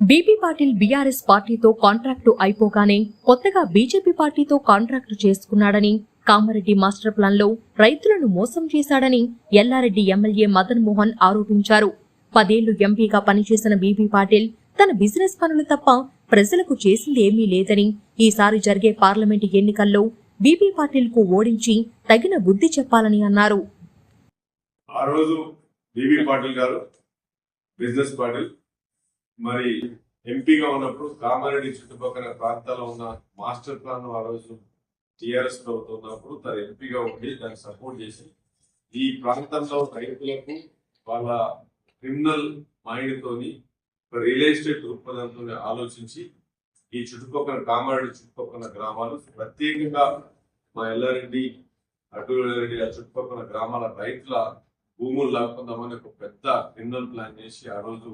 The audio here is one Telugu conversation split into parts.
బీపీ పాటిల్ బీఆర్ఎస్ పార్టీతో కాంట్రాక్టు అయిపోగానే కొత్తగా బీజేపీ పార్టీతో కాంట్రాక్టు చేసుకున్నాడని కామారెడ్డి మాస్టర్ ప్లాన్లో రైతులను మోసం చేశాడని ఎల్లారెడ్డి ఎమ్మెల్యే మదన్ మోహన్ ఆరోపించారు. పదేళ్ళు ఎంపీగా పనిచేసిన బీబీ పాటిల్ తన బిజినెస్ పనులు తప్ప ప్రజలకు చేసింది ఏమీ లేదని ఈసారి జరిగే పార్లమెంటు ఎన్నికల్లో బీబీ పాటిల్కు ఓడించి తగిన బుద్ధి చెప్పాలని అన్నారు. ఆ రోజు బీబీ పాటిల్ గారు బిజినెస్ పాటిల్ మరి ఎంపీగా ఉన్నప్పుడు కామారెడ్డి చుట్టుపక్కల ప్రాంతాల్లో ఉన్న మాస్టర్ ప్లాన్ ఆ రోజు టిఆర్ఎస్ ప్రభుత్వం ఉన్నప్పుడు తన ఎంపీగా ఉండి దానికి సపోర్ట్ చేసి ఈ ప్రాంతంలో రైతులకు వాళ్ళ క్రిమినల్ మైండ్ తోని రియల్ ఎస్టేట్ దృక్పథంతో ఆలోచించి ఈ చుట్టుపక్కల కామారెడ్డి చుట్టుపక్కల గ్రామాలు ప్రత్యేకంగా మా ఎల్లారెడ్డి అటు ఎల్లారెడ్డి ఆ చుట్టుపక్కల గ్రామాల రైతుల భూములు లాక్కుందామని ఒక పెద్ద క్రిమినల్ ప్లాన్ చేసి ఆ రోజు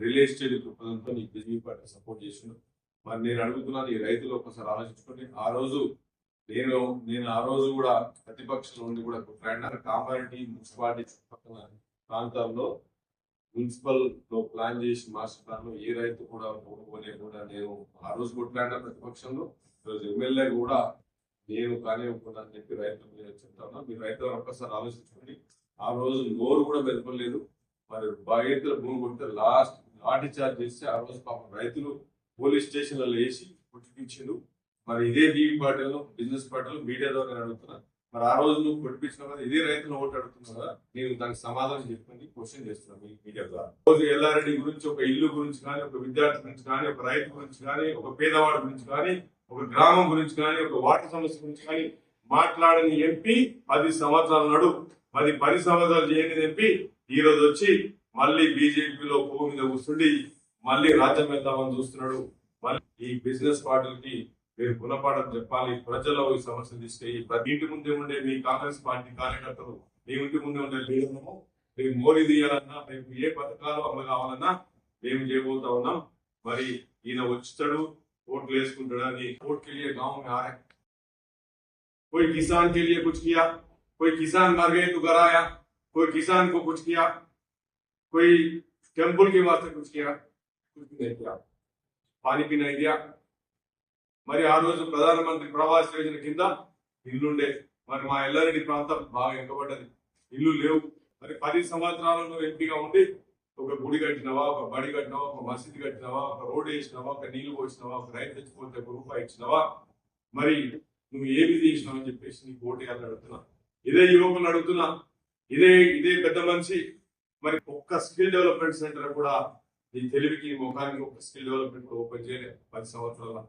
రియల్ ఎస్టేట్ దృక్పథంతో నీకు బీజేపీ పార్టీ సపోర్ట్ చేసిండు మరి నేను అడుగుతున్నాను ఈ రైతులు ఒకసారి ఆలోచించుకోండి. ఆ రోజు నేను నేను ఆ రోజు కూడా ప్రతిపక్షంలో ఉండి కూడా కొట్లాడినాను. కామారెడ్డి మున్సిపాలిటీ చుట్టుపక్కల ప్రాంతాల్లో మున్సిపల్లో ప్లాన్ చేసి మాస్టర్ ప్లాన్లో ఏ రైతు కూడా ఓడుకోలే కూడా నేను ఆ రోజు కొట్లాడిన ప్రతిపక్షంలో ఈరోజు ఎమ్మెల్యే కూడా నేను కానీ అని చెప్పి రైతుల మీద చెప్తాను మీరు రైతులు ఒక్కసారి ఆలోచించుకోండి. ఆ రోజు నోరు కూడా మెదపలేదు. మరి రైతుల భూమి కొడితే లాస్ట్ లాఠీ చార్జ్ చేస్తే ఆ రోజు పాపం రైతులు పోలీస్ స్టేషన్లలో వేసి కొట్టిపించిండు మరి ఇదే బీవీ పార్టీలో బిజినెస్ పార్టీలో మీడియా ద్వారా నేను అడుగుతున్నా. మరి ఆ రోజు నువ్వు కొట్టిపించిన కదా ఇదే రైతులు ఓటు అడుగుతున్నావు కదా నేను దానికి సమాధానం చెప్పండి క్వశ్చన్ చేస్తున్నాను మీడియా ద్వారా. రోజు ఎల్లారెడ్డి గురించి ఒక ఇల్లు గురించి కానీ ఒక విద్యార్థి గురించి కానీ ఒక రైతు గురించి కానీ ఒక పేదవాడి గురించి కానీ ఒక గ్రామం గురించి కానీ ఒక వాటర్ సమస్య గురించి కానీ మాట్లాడని ఎంపీ పది సంవత్సరాల నడు. పది పది సంవత్సరాలు చేయని ఎంపీ ఈ రోజు వచ్చి మళ్ళీ బీజేపీలో పువ్వు మీద కూర్చుండి మళ్ళీ రాజ్యం వెళ్దామని చూస్తున్నాడు మళ్ళీ ఈ బిజినెస్ పార్టీలకి మీరు గుణపాఠం చెప్పాలి ప్రజల్లో ఈ సమస్యలు తీసుకెళ్ళి ప్రతి ఇంటి ముందే ఉండే మీ కాంగ్రెస్ పార్టీ కార్యకర్తలు మీ ఇంటి ముందే ఉండే లీడర్లను రేపు మోడీ తీయాలన్నా రేపు ఏ పథకాలు అమలు కావాలన్నా మేము చేయబోతా ఉన్నాం మరి ఈయన వచ్చాడు ఓట్లు వేసుకుంటాడు అని ఓట్ के लिए गांव में आए कोई किसान के लिए कुछ किया कोई किसान मर गए तो घर आया कोई किसान को कुछ किया कोई टेम्पल के वास्ते कुछ किया कुछ भी नहीं किया पानी भी नहीं दिया మరి ఆ రోజు ప్రధానమంత్రి ప్రవాస్ యోజన కింద ఇల్లుండే మరి మా ఎల్లారెడ్డి ప్రాంతం బాగా వెనుకబడ్డది ఇల్లు లేవు మరి పది సంవత్సరాలలో ఎంపీగా ఉండి ఒక గుడి కట్టినవా ఒక బడి కట్టినవా ఒక మసీదు కట్టినవా ఒక రోడ్ వేసినవా ఒక నీళ్లు పోసినవా ఒక రైతు తెచ్చిపోతే ఒక రూపాయి ఇచ్చినవా మరి నువ్వు ఏమి చేసినావు అని చెప్పేసి నీకు ఓటు వేయాలని అడుగుతున్నా ఇదే యువకులు అడుగుతున్నా ఇదే ఇదే పెద్ద మనిషి మరి ఒక్క స్కిల్ డెవలప్మెంట్ సెంటర్ కూడా ఈ తెలివికి ముఖానికి ఒక స్కిల్ డెవలప్మెంట్ ఓపెన్ చేయలేదు పది సంవత్సరాల